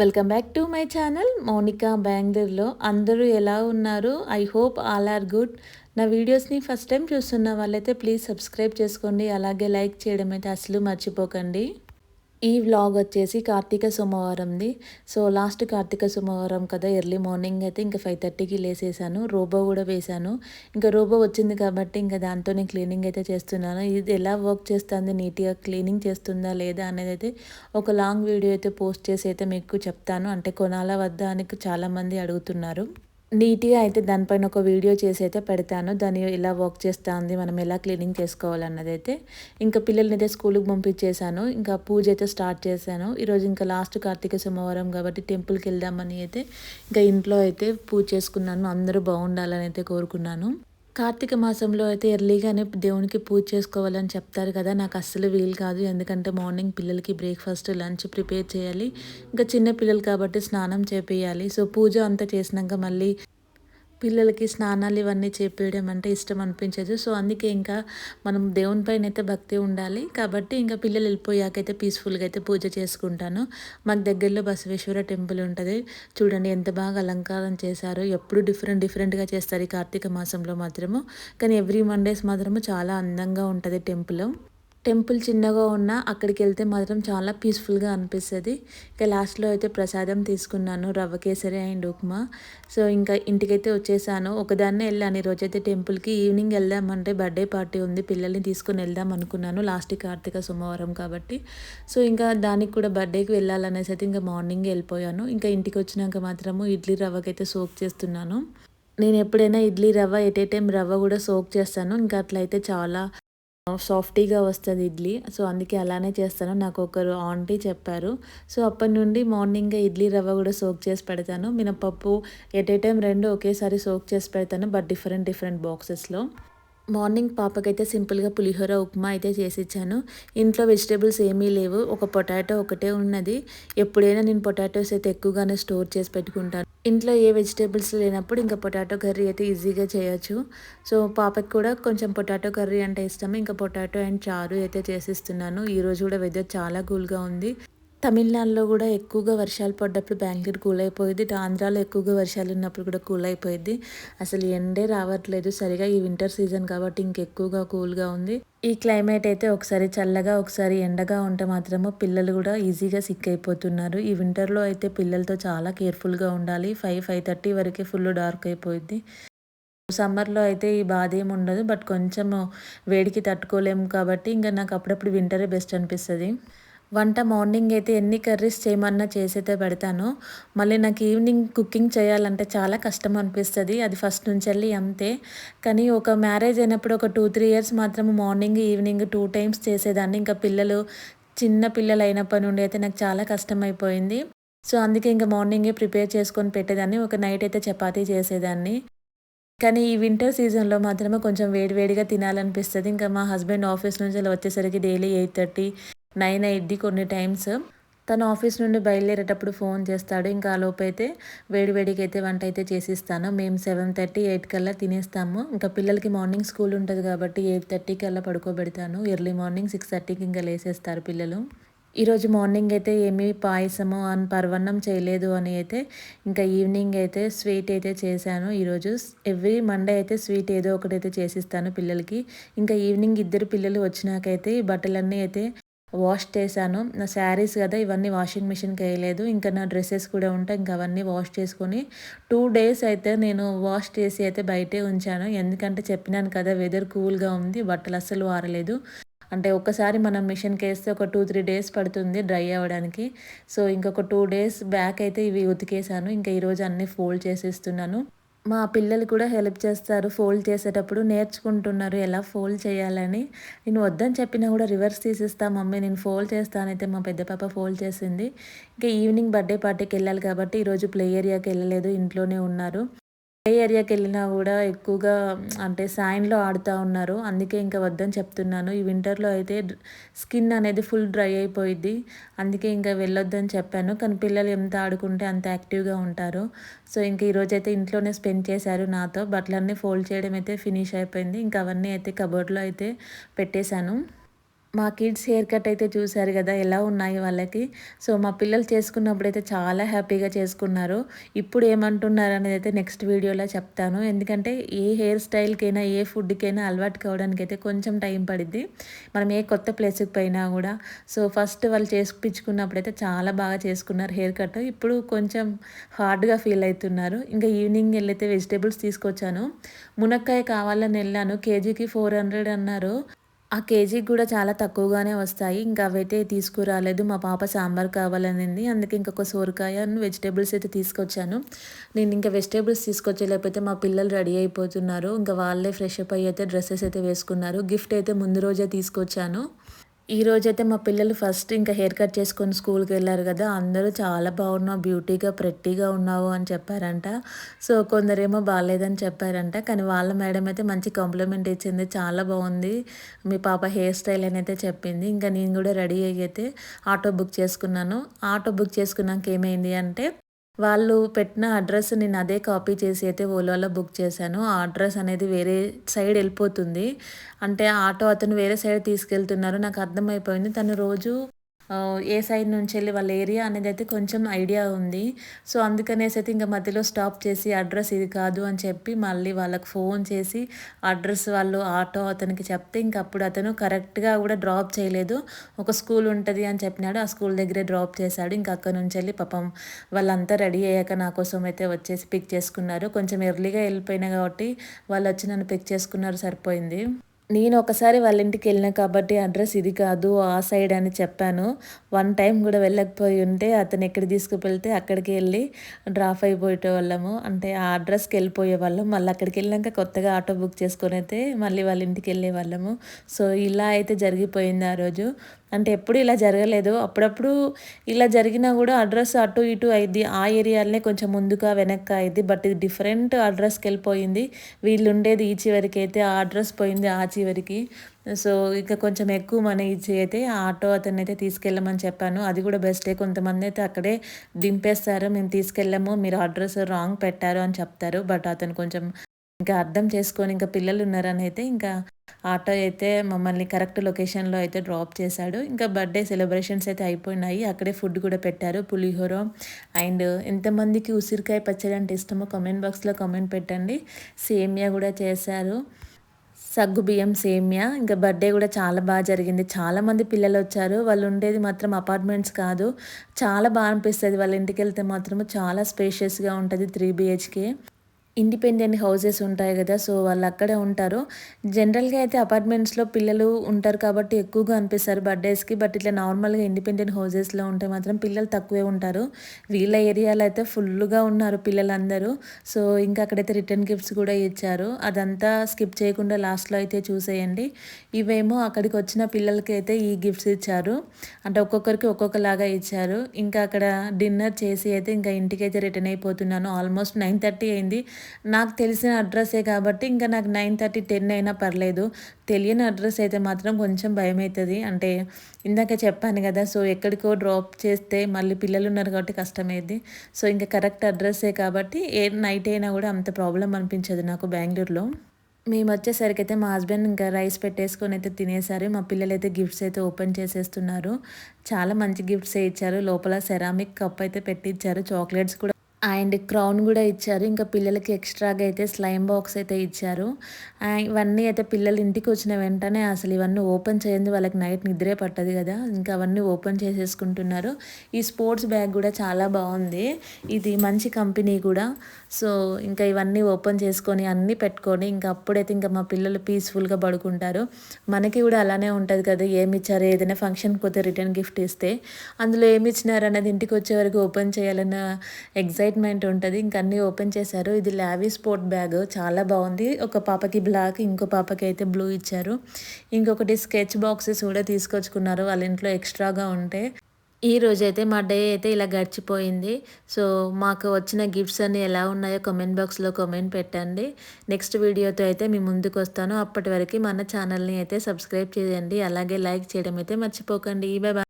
Welcome back to my channel Mounika బెంగళూరులో అందరూ ఎలా ఉన్నారు? I hope all are good నా వీడియోస్ని ఫస్ట్ టైం చూస్తున్న వాళ్ళైతే ప్లీజ్ సబ్స్క్రైబ్ చేసుకోండి. అలాగే లైక్ చేయడం అయితే అసలు మర్చిపోకండి. ఈ వ్లాగ్ వచ్చేసి కార్తీక సోమవారంది. సో లాస్ట్ కార్తీక సోమవారం కదా ఎర్లీ మార్నింగ్ అయితే ఇంకా ఫైవ్ థర్టీకి లేసేసాను. రోబో కూడా వేశాను. ఇంకా రోబో వచ్చింది కాబట్టి ఇంకా దాంతోనే క్లీనింగ్ అయితే చేస్తున్నాను. ఇది ఎలా వర్క్ చేస్తుంది? నీట్గా క్లీనింగ్ చేస్తుందా లేదా అనేది అయితే ఒక లాంగ్ వీడియో అయితే పోస్ట్ చేసి అయితే మీకు చెప్తాను. అంటే కొనాల వద్ద అని చాలామంది అడుగుతున్నారు. నీట్గా అయితే దానిపైన ఒక వీడియో చేసి అయితే పెడతాను. దాన్ని ఎలా వర్క్ చేస్తుంది మనం ఎలా క్లీనింగ్ చేసుకోవాలన్నది అయితే ఇంకా పిల్లల్ని అయితే స్కూల్కి పంపించేశాను. ఇంకా పూజ అయితే స్టార్ట్ చేశాను. ఈరోజు ఇంకా లాస్ట్ కార్తీక సోమవారం కాబట్టి టెంపుల్కి వెళ్దామని అయితే ఇంకా ఇంట్లో అయితే పూజ చేసుకున్నాను. అందరూ బాగుండాలని అయితే కోరుకున్నాను. కార్తీక మాసంలో అయితే ఎర్లీగానే దేవునికి పూజ చేసుకోవాలని చెప్తారు కదా. నాకు అస్సలు వీలు కాదు. ఎందుకంటే మార్నింగ్ పిల్లలకి బ్రేక్ఫాస్ట్ లంచ్ ప్రిపేర్ చేయాలి. ఇంకా చిన్న పిల్లలు కాబట్టి స్నానం చేపేయాలి సో పూజ అంతా చేసినాక మళ్ళీ పిల్లలకి స్నానాలు ఇవన్నీ చేపేయడం అంటే ఇష్టం అనిపించదు. సో అందుకే ఇంకా మనం దేవుని పైన అయితే భక్తి ఉండాలి. కాబట్టి ఇంకా పిల్లలు వెళ్ళిపోయాకైతే పీస్ఫుల్గా అయితే పూజ చేసుకుంటాను. మాకు దగ్గరలో బసవేశ్వర టెంపుల్ ఉంటుంది. చూడండి ఎంత బాగా అలంకారం చేశారు. ఎప్పుడు డిఫరెంట్ డిఫరెంట్గా చేస్తారు ఈ కార్తీక మాసంలో మాత్రము. కానీ ఎవ్రీ మండేస్ మాత్రము చాలా అందంగా ఉంటుంది టెంపుల్. టెంపుల్ చిన్నగా ఉన్నా అక్కడికి వెళ్తే మాత్రం చాలా పీస్ఫుల్గా అనిపిస్తుంది. ఇంకా లాస్ట్లో అయితే ప్రసాదం తీసుకున్నాను రవ్వ కేసరి అండ్ ఉప్మా. సో ఇంకా ఇంటికైతే వచ్చేసాను. ఒకదాన్నే వెళ్ళాను. ఈరోజైతే టెంపుల్కి ఈవినింగ్ వెళ్దామంటే బర్త్డే పార్టీ ఉంది. పిల్లల్ని తీసుకుని వెళ్దాం అనుకున్నాను. లాస్ట్ కార్తీక సోమవారం కాబట్టి. సో ఇంకా దానికి కూడా బర్త్డేకి వెళ్ళాలనేసి అయితే ఇంకా మార్నింగ్ వెళ్ళిపోయాను. ఇంకా ఇంటికి వచ్చినాక మాత్రము ఇడ్లీ రవ్వకైతే సోక్ చేస్తున్నాను. నేను ఎప్పుడైనా ఇడ్లీ రవ్వ ఎట్ ఏ టైం రవ్వ కూడా సోక్ చేస్తాను. ఇంకా అట్లయితే చాలా సాఫ్టీగా వస్తుంది ఇడ్లీ. సో అందుకే అలానే చేస్తాను. నాకు ఒకరు ఆంటీ చెప్పారు. సో అప్పటి నుండి మార్నింగ్ ఇడ్లీ రవ్వ కూడా సోక్ చేసి పెడతాను. మినపప్పు ఎట్ ఏ టైం రెండు ఒకేసారి సోక్ చేసి పెడతాను బట్ డిఫరెంట్ డిఫరెంట్ బాక్సెస్లో. మార్నింగ్ పాపకైతే సింపుల్గా పులిహోర ఉప్మా అయితే చేసి ఇచ్చాను ఇంట్లో వెజిటేబుల్స్ ఏమీ లేవు. ఒక పొటాటో ఒకటే ఉన్నది. ఎప్పుడైనా నేను పొటాటోస్ అయితే ఎక్కువగానే స్టోర్ చేసి పెట్టుకుంటాను. ఇంట్లో ఏ వెజిటేబుల్స్ లేనప్పుడు ఇంకా పొటాటో కర్రీ అయితే ఈజీగా చేయొచ్చు. సో పాపకి కూడా కొంచెం పొటాటో కర్రీ అంటే ఇష్టం. ఇంకా పొటాటో అండ్ చారు అయితే చేసిస్తున్నాను. ఈరోజు కూడా వెదర్ చాలా కూల్గా ఉంది. తమిళనాడులో కూడా ఎక్కువగా వర్షాలు పడ్డప్పుడు బెంగళూరు కూల్ అయిపోయింది ఆంధ్రాలో ఎక్కువగా వర్షాలు ఉన్నప్పుడు కూడా కూల్ అయిపోయింది అసలు ఎండే రావట్లేదు. సరిగా ఈ వింటర్ సీజన్ కాబట్టి ఇంకెక్కువగా కూల్గా ఉంది. ఈ క్లైమేట్ అయితే ఒకసారి చల్లగా ఒకసారి ఎండగా ఉంటే మాత్రము పిల్లలు కూడా ఈజీగా సిక్ అయిపోతున్నారు. ఈ వింటర్లో అయితే పిల్లలతో చాలా కేర్ఫుల్గా ఉండాలి. ఫైవ్ ఫైవ్ థర్టీ వరకే ఫుల్ డార్క్ అయిపోయింది. సమ్మర్లో అయితే ఈ బాధ ఏమి ఉండదు. బట్ కొంచెం వేడికి తట్టుకోలేము కాబట్టి ఇంకా నాకు అప్పుడప్పుడు వింటరే బెస్ట్ అనిపిస్తుంది. వంట మార్నింగ్ అయితే ఎన్ని కర్రీస్ చేయమన్నా చేసైతే పెడతాను. మళ్ళీ నాకు ఈవినింగ్ కుకింగ్ చేయాలంటే చాలా కష్టం అనిపిస్తుంది. అది ఫస్ట్ నుంచి వెళ్ళి అంతే. కానీ ఒక మ్యారేజ్ అయినప్పుడు ఒక టూ త్రీ ఇయర్స్ మాత్రం మార్నింగ్ ఈవినింగ్ టూ టైమ్స్ చేసేదాన్ని. ఇంకా పిల్లలు చిన్న పిల్లలు అయినప్పటి నుండి అయితే నాకు చాలా కష్టం అయిపోయింది సో అందుకే ఇంకా మార్నింగే ప్రిపేర్ చేసుకొని పెట్టేదాన్ని. ఒక నైట్ అయితే చపాతీ చేసేదాన్ని. కానీ ఈ వింటర్ సీజన్లో మాత్రమే కొంచెం వేడివేడిగా తినాలనిపిస్తుంది. ఇంకా మా హస్బెండ్ ఆఫీస్ నుంచి వచ్చేసరికి డైలీ ఎయిట్ థర్టీ నైన్ అయింది కొన్ని టైమ్స్. తను ఆఫీస్ నుండి బయలుదేరేటప్పుడు ఫోన్ చేస్తాడు. ఇంకా లోపు అయితే వేడివేడికి అయితే వంట అయితే చేసిస్తాను. మేము సెవెన్ థర్టీ ఎయిట్ కల్లా తినేస్తాము. ఇంకా పిల్లలకి మార్నింగ్ స్కూల్ ఉంటుంది కాబట్టి ఎయిట్ థర్టీకి అలా పడుకోబెడతాను. ఎర్లీ మార్నింగ్ సిక్స్ థర్టీకి ఇంకా లేసేస్తారు పిల్లలు. ఈరోజు మార్నింగ్ అయితే ఏమీ పాయసము అని పర్వన్నం చేయలేదు అని అయితే ఇంకా ఈవినింగ్ అయితే స్వీట్ అయితే చేశాను. ఈరోజు ఎవ్రీ మండే అయితే స్వీట్ ఏదో ఒకటి అయితే చేసిస్తాను పిల్లలకి. ఇంకా ఈవినింగ్ ఇద్దరు పిల్లలు వచ్చినాకైతే బట్టలన్నీ అయితే వాష్ చేశాను. నా శారీస్ కదా ఇవన్నీ వాషింగ్ మిషన్కి వేయలేదు. ఇంకా నా డ్రెస్సెస్ కూడా ఉంటాయి. ఇంకా అవన్నీ వాష్ చేసుకొని టూ డేస్ అయితే నేను వాష్ చేసి అయితే బయటే ఉంచాను. ఎందుకంటే చెప్పినాను కదా వెదర్ కూల్గా ఉంది. బట్టలు అస్సలు వారలేదు. అంటే ఒక్కసారి మనం మిషన్కి వేస్తే ఒక టూ త్రీ డేస్ పడుతుంది డ్రై అవ్వడానికి. సో ఇంకొక టూ డేస్ బ్యాక్ అయితే ఇవి ఉతికేసాను ఇంకా ఈరోజు అన్నీ ఫోల్డ్ చేసేస్తున్నాను. మా పిల్లలు కూడా హెల్ప్ చేస్తారు ఫోల్డ్ చేసేటప్పుడు నేర్చుకుంటున్నారు ఎలా ఫోల్డ్ చేయాలని. నేను వద్దని చెప్పినా కూడా రివర్స్ తీసిస్తా మమ్మీ నేను ఫోల్డ్ చేస్తానైతే మా పెద్ద పాప ఫోల్డ్ చేసింది. ఇంకా ఈవినింగ్ బర్త్డే పార్టీకి వెళ్ళాలి కాబట్టి ఈరోజు ప్లే ఏరియాకి వెళ్ళలేదు ఇంట్లోనే ఉన్నారు. ఏ ఏరియాకి వెళ్ళినా కూడా ఎక్కువగా అంటే సాయిన్లో ఆడుతూ ఉన్నారు. అందుకే ఇంకా వద్దని చెప్తున్నాను. ఈ వింటర్లో అయితే స్కిన్ అనేది ఫుల్ డ్రై అయిపోయింది అందుకే ఇంకా వెళ్ళొద్దని చెప్పాను. కానీ పిల్లలు ఎంత ఆడుకుంటే అంత యాక్టివ్గా ఉంటారు. సో ఇంక ఈరోజు అయితే ఇంట్లోనే స్పెండ్ చేశారు నాతో. బట్టలన్నీ ఫోల్డ్ చేయడం అయితే ఫినిష్ అయిపోయింది. ఇంకా అవన్నీ అయితే కబోర్డ్లో అయితే పెట్టేశాను. మా కిడ్స్ హెయిర్ కట్ అయితే చూశారు కదా ఎలా ఉన్నాయి వాళ్ళకి. సో మా పిల్లలు చేసుకున్నప్పుడు అయితే చాలా హ్యాపీగా చేసుకున్నారు. ఇప్పుడు ఏమంటున్నారు అనేది అయితే నెక్స్ట్ వీడియోలో చెప్తాను. ఎందుకంటే ఏ హెయిర్ స్టైల్కైనా ఏ ఫుడ్కైనా అలవాటు కావడానికి అయితే కొంచెం టైం పడుద్ది. మనం ఏ కొత్త ప్లేస్కి పోయినా కూడా. సో ఫస్ట్ వాళ్ళు చేసిపించుకున్నప్పుడు అయితే చాలా బాగా చేసుకున్నారు హెయిర్ కట్ ఇప్పుడు కొంచెం హార్డ్గా ఫీల్ అవుతున్నారు. ఇంకా ఈవినింగ్ వెళ్ళైతే వెజిటేబుల్స్ తీసుకొచ్చాను. మునక్కాయ కావాలని వెళ్ళాను. కేజీకి ఫోర్ హండ్రెడ్ అన్నారు. ఆ కేజీకి కూడా చాలా తక్కువగానే వస్తాయి. ఇంకా అవైతే తీసుకురాలేదు. మా పాప సాంబార్ కావాలనింది. అందుకే ఇంకొక సోరకాయ వెజిటేబుల్స్ అయితే తీసుకొచ్చాను. నేను ఇంకా వెజిటేబుల్స్ తీసుకొచ్చే లేకపోతే మా పిల్లలు రెడీ అయిపోతున్నారు. ఇంకా వాళ్ళే ఫ్రెష్ అప్ అయ్యి అయితే డ్రెస్సెస్ అయితే వేసుకున్నారు. గిఫ్ట్ అయితే ముందు రోజే తీసుకొచ్చాను. ఈ రోజైతే మా పిల్లలు ఫస్ట్ ఇంకా హెయిర్ కట్ చేసుకొని స్కూల్కి వెళ్ళారు కదా అందరూ చాలా బాగున్నావు బ్యూటీగా ప్రెట్టీగా ఉన్నావు అని చెప్పారంట. సో కొందరేమో బాగాలేదని చెప్పారంట కానీ వాళ్ళ మేడం అయితే మంచి కాంప్లిమెంట్ ఇచ్చింది చాలా బాగుంది. మీ పాప హెయిర్ స్టైల్ అని అయితే చెప్పింది. ఇంకా నేను కూడా రెడీ అయ్యి అయితే ఆటో బుక్ చేసుకున్నాను. ఆటో బుక్ చేసుకున్నాక ఏమైంది అంటే వాళ్ళు పెట్టిన అడ్రస్ నేను అదే కాపీ చేసి అయితే ఓలాలో బుక్ చేశాను. ఆ అడ్రస్ అనేది వేరే సైడ్ వెళ్ళిపోతుంది. అంటే ఆటో అతను వేరే సైడ్ తీసుకెళ్తున్నారు. నాకు అర్థమైపోయింది. తను రోజు ఏ సైడ్ నుంచి వెళ్ళి వాళ్ళ ఏరియా అనేది అయితే కొంచెం ఐడియా ఉంది. సో అందుకనేసి అయితే ఇంకా మధ్యలో స్టాప్ చేసి అడ్రస్ ఇది కాదు అని చెప్పి మళ్ళీ వాళ్ళకి ఫోన్ చేసి అడ్రస్ వాళ్ళు ఆటో అతనికి చెప్తే ఇంక అప్పుడు అతను కరెక్ట్గా కూడా డ్రాప్ చేయలేదు. ఒక స్కూల్ ఉంటుంది అని చెప్పినాడు. ఆ స్కూల్ దగ్గరే డ్రాప్ చేశాడు. ఇంకా అక్కడ నుంచి వెళ్ళి పాపం వాళ్ళంతా రెడీ అయ్యాక నా కోసం అయితే వచ్చేసి పిక్ చేసుకున్నారు. కొంచెం ఎర్లీగా వెళ్ళిపోయినా కాబట్టి వాళ్ళు వచ్చి నన్ను పిక్ చేసుకున్నారు సరిపోయింది. నేను ఒకసారి వాళ్ళ ఇంటికి వెళ్ళిన కాబట్టి అడ్రస్ ఇది కాదు ఆ సైడ్ అని చెప్పాను. వన్ టైం కూడా వెళ్ళకపోయి ఉంటే అతను ఎక్కడ తీసుకువెళ్తే అక్కడికి వెళ్ళి డ్రాప్ అయిపోయే వాళ్ళము అంటే ఆ అడ్రస్కి వెళ్ళిపోయే వాళ్ళం మళ్ళీ అక్కడికి వెళ్ళాక కొత్తగా ఆటో బుక్ చేసుకొని అయితే మళ్ళీ వాళ్ళ ఇంటికి వెళ్ళే వాళ్ళము సో ఇలా అయితే జరిగిపోయింది ఆ రోజు. అంటే ఎప్పుడు ఇలా జరగలేదు. అప్పుడప్పుడు ఇలా జరిగినా కూడా అడ్రస్ అటు ఇటు అయింది. ఆ ఏరియాలనే కొంచెం ముందుగా వెనక్కి అయింది. బట్ ఇది డిఫరెంట్ అడ్రస్కి వెళ్ళిపోయింది వీళ్ళు ఉండేది ఈ చివరికి అయితే ఆ అడ్రస్ పోయింది ఆ చివరికి. సో ఇంకా కొంచెం ఎక్కువ మనీ ఇచ్చి అయితే ఆ ఆటో అతన్ని అయితే తీసుకెళ్ళమని చెప్పాను. అది కూడా బెస్టే. కొంతమంది అయితే అక్కడే దింపేస్తారు. మేము తీసుకెళ్ళాము. మీరు అడ్రస్ రాంగ్ పెట్టారు అని చెప్తారు. బట్ అతను కొంచెం ఇంకా అర్థం చేసుకొని ఇంకా పిల్లలు ఉన్నారని అయితే ఇంకా ఆటో అయితే మమ్మల్ని కరెక్ట్ లొకేషన్లో అయితే డ్రాప్ చేశాడు. ఇంకా బర్త్డే సెలబ్రేషన్స్ అయితే అయిపోయినాయి. అక్కడే ఫుడ్ కూడా పెట్టారు పులిహోర. అండ్ ఎంతమందికి ఉసిరికాయ పచ్చడి అంటే ఇష్టమో కామెంట్ బాక్స్లో కామెంట్ పెట్టండి. సేమియా కూడా చేశారు. సగ్గు బియ్యం సేమియా. ఇంకా బర్త్డే కూడా చాలా బాగా జరిగింది. చాలామంది పిల్లలు వచ్చారు. వాళ్ళు ఉండేది మాత్రం అపార్ట్మెంట్స్ కాదు. చాలా బాగా అనిపిస్తుంది. వాళ్ళ ఇంటికి వెళ్తే మాత్రం చాలా స్పేషియస్గా ఉంటుంది త్రీ బిహెచ్కే ఇండిపెండెంట్ హౌసెస్ ఉంటాయి కదా సో వాళ్ళు అక్కడే ఉంటారు. జనరల్గా అయితే అపార్ట్మెంట్స్లో పిల్లలు ఉంటారు కాబట్టి ఎక్కువగా అనిపిస్తారు బర్త్డేస్కి బట్ ఇట్లా నార్మల్గా ఇండిపెండెంట్ హౌసెస్లో ఉంటే మాత్రం పిల్లలు తక్కువే ఉంటారు. వీళ్ళ ఏరియాలో అయితే ఫుల్గా ఉన్నారు పిల్లలందరూ. సో ఇంకా అక్కడైతే రిటర్న్ గిఫ్ట్స్ కూడా ఇచ్చారు. అదంతా స్కిప్ చేయకుండా లాస్ట్లో అయితే చూసేయండి. ఇవేమో అక్కడికి వచ్చిన పిల్లలకి అయితే ఈ గిఫ్ట్స్ ఇచ్చారు. అంటే ఒక్కొక్కరికి ఒక్కొక్కలాగా ఇచ్చారు. ఇంకా అక్కడ డిన్నర్ చేసి అయితే ఇంకా ఇంటికి అయితే రిటర్న్ అయిపోతున్నాను. ఆల్మోస్ట్ నైన్ థర్టీ అయింది. నాకు తెలిసిన అడ్రస్సే కాబట్టి ఇంకా నాకు నైన్ థర్టీ టెన్ అయినా పర్లేదు. తెలియని అడ్రస్ అయితే మాత్రం కొంచెం భయం అవుతుంది అంటే ఇందాక చెప్పాను కదా సో ఎక్కడికో డ్రాప్ చేస్తే మళ్ళీ పిల్లలు ఉన్నారు కాబట్టి కష్టమైంది సో ఇంకా కరెక్ట్ అడ్రస్సే కాబట్టి ఏ నైట్ అయినా కూడా అంత ప్రాబ్లం అనిపించదు నాకు బెంగళూరులో. మేము వచ్చేసరికి అయితే మా హస్బెండ్ ఇంకా రైస్ పెట్టేసుకొని అయితే తినేసారు. మా పిల్లలు అయితే గిఫ్ట్స్ అయితే ఓపెన్ చేసేస్తున్నారు. చాలా మంచి గిఫ్ట్స్ ఇచ్చారు. లోపల సెరామిక్ కప్ అయితే పెట్టించారు చాక్లెట్స్ కూడా అండ్ క్రౌన్ కూడా ఇచ్చారు. ఇంకా పిల్లలకి ఎక్స్ట్రాగా అయితే స్లైమ్ బాక్స్ అయితే ఇచ్చారు. ఇవన్నీ అయితే పిల్లలు ఇంటికి వచ్చిన వెంటనే అసలు ఇవన్నీ ఓపెన్ చేయండి వాళ్ళకి నైట్ నిద్రే పట్టదు కదా. ఇంకా అవన్నీ ఓపెన్ చేసేసుకుంటున్నారు. ఈ స్పోర్ట్స్ బ్యాగ్ కూడా చాలా బాగుంది. ఇది మంచి కంపెనీ కూడా. సో ఇంకా ఇవన్నీ ఓపెన్ చేసుకొని అన్నీ పెట్టుకొని ఇంకా అప్పుడైతే ఇంకా మా పిల్లలు పీస్ఫుల్గా పడుకుంటారు. మనకి కూడా అలానే ఉంటుంది కదా. ఏమి ఇచ్చారు? ఏదైనా ఫంక్షన్కి పోతే రిటర్న్ గిఫ్ట్ ఇస్తే. అందులో ఏమి ఇచ్చినారు అనేది ఇంటికి వచ్చే వరకు ఓపెన్ చేయాలన్న ఎగ్జైట్ ఎక్సైట్మెంట్ ఉంటుంది. ఇంక అన్నీ ఓపెన్ చేశారు. ఇది లావీ స్పోర్ట్ బ్యాగ్. చాలా బాగుంది. ఒక పాపకి బ్లాక్ ఇంకో పాపకి అయితే బ్లూ ఇచ్చారు. ఇంకొకటి స్కెచ్ బాక్సెస్ కూడా తీసుకొచ్చుకున్నారు. వాళ్ళ ఇంట్లో ఎక్స్ట్రాగా ఉంటే. ఈ రోజైతే మా డే అయితే ఇలా గడిచిపోయింది. సో మాకు వచ్చిన గిఫ్ట్స్ అన్నీ ఎలా ఉన్నాయో కామెంట్ బాక్స్లో కామెంట్ పెట్టండి. నెక్స్ట్ వీడియోతో అయితే మీ ముందుకు వస్తాను. అప్పటి వరకు మన ఛానల్ని అయితే సబ్స్క్రైబ్ చేయండి. అలాగే లైక్ చేయడం అయితే మర్చిపోకండి. బాయ్